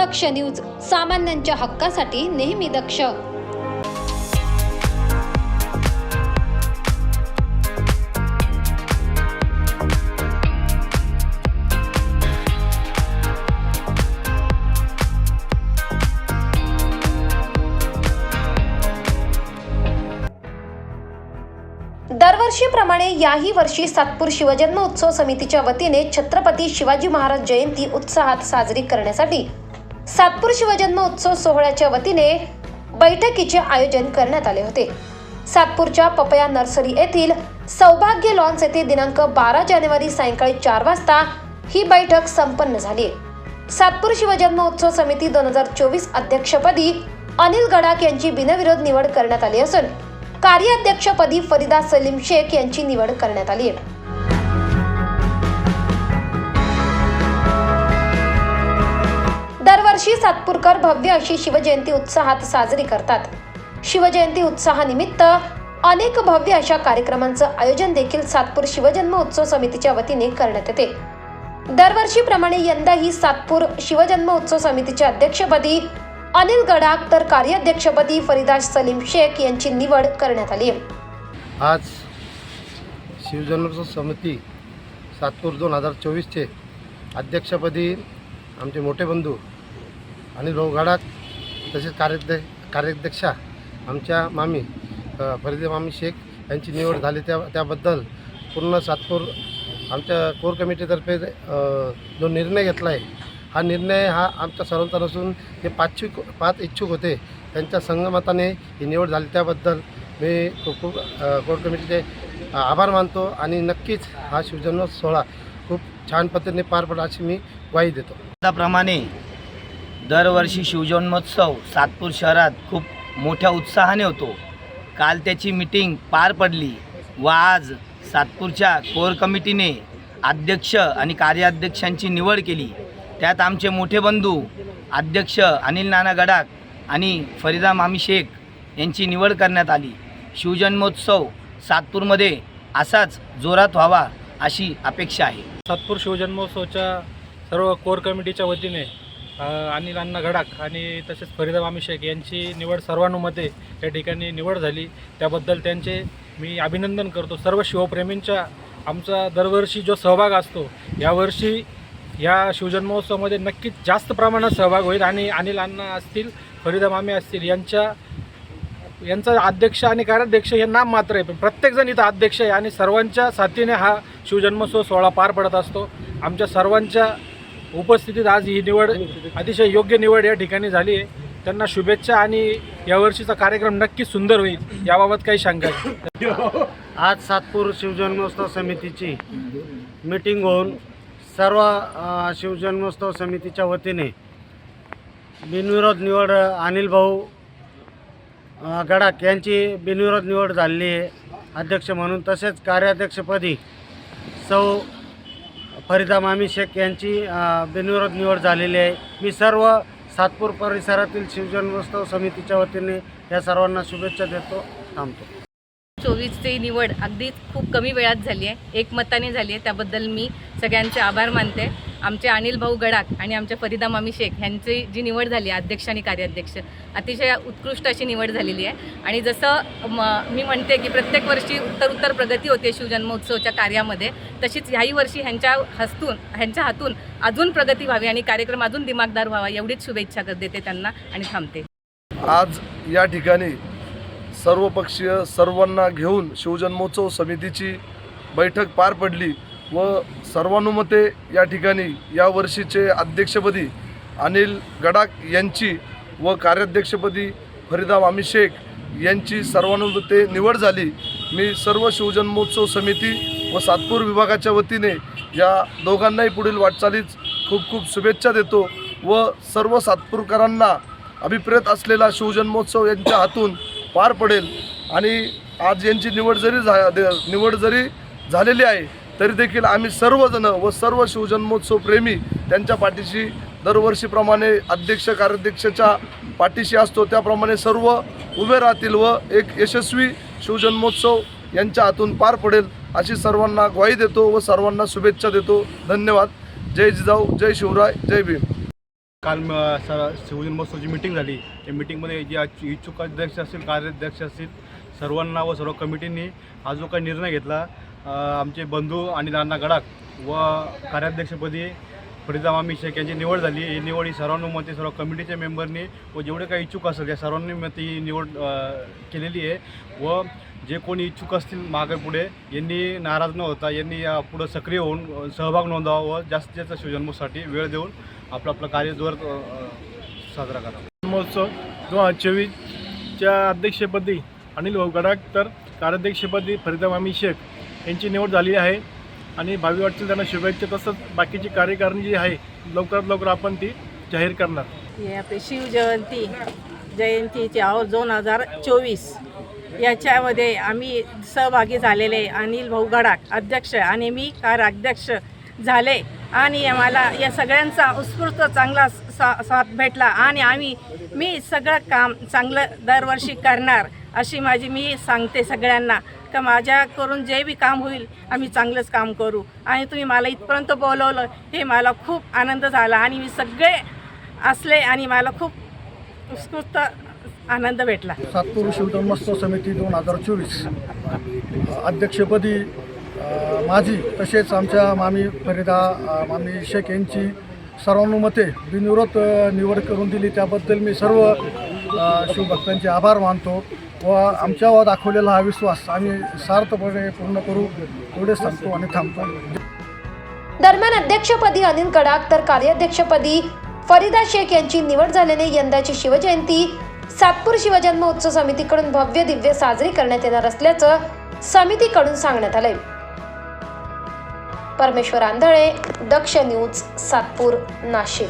दक्ष news सामान्यांच्या हक्कासाठी नेहमी दक्ष. दरवर्षीप्रमाणे याही वर्षी सातपूर शिवजन्म उत्सव समितीच्या वतीने छत्रपती शिवाजी महाराज जयंती उत्साहात साजरी करण्यासाठी सातपूर शिवजन्म उत्सव सोहळ्याच्या वतीने बैठकीचे आयोजन करण्यात आले होते. सातपूरच्या पपया नर्सरी येथील सौभाग्य लॉन्स येथे दिनांक बारा जानेवारी सायंकाळी चार वाजता ही बैठक संपन्न झाली. सातपूर शिवजन्म उत्सव समिती दोन हजार चोवीस अध्यक्षपदी अनिल गडाख यांची बिनविरोध निवड करण्यात आली असून कार्याध्यक्षपदी फरीदा सलीम शेख यांची निवड करण्यात आली. आहे दरवर्षी सातपूरकर भव्य अशी शिवजयंती उत्साहात साजरी करतात. शिवजयंती उत्साहानिमित्त अनेक भव्य अशा कार्यक्रमांचं आयोजन देखील सातपूर शिवजन्म उत्सव समितीच्या वतीने करण्यात येते. दरवर्षीप्रमाणे यंदाही सातपूर शिवजन्म उत्सव समितीच्या अध्यक्षपदी अनिल गडाख तर कार्याध्यक्षपदी फरिदास सलीम शेख यांची निवड करण्यात आली आहे. आज शिवजन्मोत्सव समिती सातपूर दोन हजार चोवीसचे अध्यक्षपदी आमचे मोठे बंधू आणि भाऊ गाडाक तसेच कार्याध्य कार्याध्यक्षा आमच्या मामी अ, फरीदे मामी शेख यांची निवड झाली. त्या त्याबद्दल पूर्ण सातपूर आमच्या कोर कमिटीतर्फे जो निर्णय घेतला आहे हा निर्णय हा आमच्या सर्वांचा नसून जे पाचशे पाच इच्छुक होते. त्यांच्या संगमताने ही निवड झाली. त्याबद्दल मी खूप खूप कोर कमिटीचे आभार मानतो आणि नक्कीच हा शिवजन्म सोहळा खूप छान पद्धतीने पार पडला अशी मी ग्वाही देतो. त्याप्रमाणे दरवर्षी शिवजन्मोत्सव सातपूर शहरात खूप मोठ्या उत्साहाने होतो. काल त्याची मीटिंग पार पडली व आज सातपूरच्या कोर कमिटीने अध्यक्ष आणि कार्याध्यक्षांची निवड केली. त्यात आमचे मोठे बंधू अध्यक्ष अनिल नाना गडाख आणि फरीदा मामी शेख यांची निवड करण्यात आली. शिवजन्मोत्सव सातपूरमध्ये असाच जोरात व्हावा अशी अपेक्षा आहे. सातपूर शिवजन्मोत्सवच्या सर्व कोर कमिटीच्या वतीने अनिल अण्णा घडाक आणि तसेच फरीदा मामी शेख यांची निवड सर्वानुमते या ठिकाणी निवड झाली. त्याबद्दल त्यांचे मी अभिनंदन करतो. सर्व शिवप्रेमींच्या आमचा दरवर्षी जो सहभाग असतो यावर्षी या शिवजन्मोत्सवामध्ये नक्कीच जास्त प्रमाणात सहभाग होईल आणि अनिल अण्णा असतील फरीदा मामी असतील यांच्या यांचा अध्यक्ष आणि कार्याध्यक्ष हे नाम मात्र आहे. पण प्रत्येकजण इथं अध्यक्ष आहे आणि सर्वांच्या साथीने हा शिवजन्मोत्सव सोहळा पार पडत असतो. आमच्या सर्वांच्या उपस्थितीत आज ही निवड अतिशय योग्य निवड या ठिकाणी झाली आहे. त्यांना शुभेच्छा आणि यावर्षीचा कार्यक्रम नक्कीच सुंदर होईल याबाबत काही शंका आहे आज सातपूर शिवजन्मोत्सव समितीची मीटिंग होऊन सर्व शिवजन्मोत्सव समितीच्या वतीने बिनविरोध निवड अनिल भाऊ गडाख यांची बिनविरोध निवड झालेली आहे. अध्यक्ष म्हणून तसेच कार्याध्यक्षपदी सौ फरिदा मामी शेख यांची बिनविरोध निवड झालेली आहे. मी सर्व सातपूर परिसरातील शिवजन्मोत्सव समितीच्या वतीने या सर्वांना शुभेच्छा देतो थांबतो. चोवीसची निवड अगदी खूप कमी वेळात झाली आहे. एकमताने झाली आहे. त्याबद्दल मी सगळ्यांचे आभार मानते. आमचे अनिल भाऊ गडाख आणि आमच्या फरीदा मामी शेख ह्यांची जी निवड झाली आहे अध्यक्ष आणि कार्याध्यक्ष अतिशय उत्कृष्ट अशी निवड झालेली आहे. आणि जसं म मी म्हणते की प्रत्येक वर्षी उत्तर उत्तर प्रगती होते शिवजन्मोत्सवच्या कार्यामध्ये तशीच ह्याही वर्षी ह्यांच्या हस्तून ह्यांच्या हातून अजून प्रगती व्हावी आणि कार्यक्रम अजून दिमागदार व्हावा एवढीच शुभेच्छा कर- देते त्यांना आणि थांबते. आज या ठिकाणी सर्वपक्षीय सर्वांना घेऊन शिवजन्मोत्सव समितीची बैठक पार पडली व सर्वानुमते या ठिकाणी या वर्षीचे अध्यक्षपदी अनिल गडाख यांची व कार्याध्यक्षपदी फरीदा मामी शेख यांची सर्वानुमते निवड झाली. मी सर्व शिवजन्मोत्सव समिती व सातपूर विभागाच्या वतीने या दोघांनाही पुढील वाटचालीत खूप खूप शुभेच्छा देतो व सर्व सातपूरकरांना अभिप्रेत असलेला शिवजन्मोत्सव यांच्या हातून पार पडेल. आणि आज यांची निवड जरी झा दे- निवड जरी झालेली आहे तरी देखील आम्ही सर्वजण व सर्व शिवजन्मोत्सव प्रेमी त्यांच्या पाठीशी दरवर्षीप्रमाणे अध्यक्ष कार्याध्यक्षाच्या पाठीशी असतो. त्याप्रमाणे सर्व उभे राहतील व एक यशस्वी शिवजन्मोत्सव यांच्या हातून पार पडेल अशी सर्वांना ग्वाही देतो व सर्वांना शुभेच्छा देतो. धन्यवाद. जय जिजाऊ जय शिवराय जय भीम. काल म- स- शिवजन्मोत्सवाची मिटिंग झाली. त्या मिटिंगमध्ये जे इच्छुक अध्यक्ष असतील कार्याध्यक्ष असतील सर्वांना व सर्व कमिटींनी हा जो काही निर्णय घेतला आमचे बंधू आणि नाना गडाख व कार्याध्यक्षपदी फरीदा मामी शेख यांची निवड झाली. ही निवड ही सर्वानुमते सर्व कमिटीच्या मेंबरनी व जेवढे काही इच्छुक असेल त्या सर्वांनी ही निवड केलेली आहे. व जे कोणी इच्छुक असतील मागे पुढे यांनी नाराज न होता यांनी पुढं सक्रिय होऊन सहभाग नोंदवा व जास्तीत जास्त शिवजन्मोत्सवासाठी वेळ देऊन आपलं आपलं कार्य जोर साजरा करा महोत्सव दोन हजार चोवीसच्या अध्यक्षपदी अनिल भाऊ गडाख तर कार्याध्यक्षपदी फरीदा मामी शेख यांची निवड झाली आहे. आणि भावी वाटतील त्यांना शुभेच्छा. तसंच बाकीची कार्यकारिणी जी आहे लवकरात लवकर आपण ती जाहीर करणार. आपली शिवजयंती जयंतीची आहो दोन हजार चोवीस. याच्यामध्ये आम्ही सहभागी झालेले अनिल भाऊ गडाख अध्यक्ष आणि मी कार्याध्यक्ष झाले. आणि आम्हाला या सगळ्यांचा उत्स्फूर्त चांगला सा साथ भेटला. आणि आम्ही मी सगळं काम चांगलं दरवर्षी करणार अशी माझी मी सांगते सगळ्यांना. का माझ्याकडून जे बी काम होईल आम्ही चांगलंच काम करू. आणि तुम्ही मला इथपर्यंत बोलवलं हे मला खूप आनंद झाला. आणि मी सगळे असले आणि मला खूप उत्स्फूर्त आनंद भेटला. सातपूर शिवजन्मोत्सव समिती दोन हजार चोवीस. अध्यक्षपदी माझी तसेच आमच्या मामी फरीदा मामी शेख यांची सर्वानुमते बिनविरोध निवड करून दिली. त्याबद्दल मी सर्व शिवभक्तांचे आभार मानतो व आमच्यावर दाखवलेला हा विश्वास आम्ही सार्थपणे पूर्ण करू एवढेच सांगतो आणि थांबतो. दरम्यान अध्यक्षपदी अनिल कडाक तर कार्याध्यक्षपदी फरीदा शेख यांची निवड झाल्याने यंदाची शिवजयंती सातपूर शिवजन्म उत्सव समितीकडून भव्य दिव्य साजरी करण्यात येणार असल्याचं समितीकडून सांगण्यात आलंय. परमेश्वर आंधळे दक्ष न्यूज सातपूर नाशिक.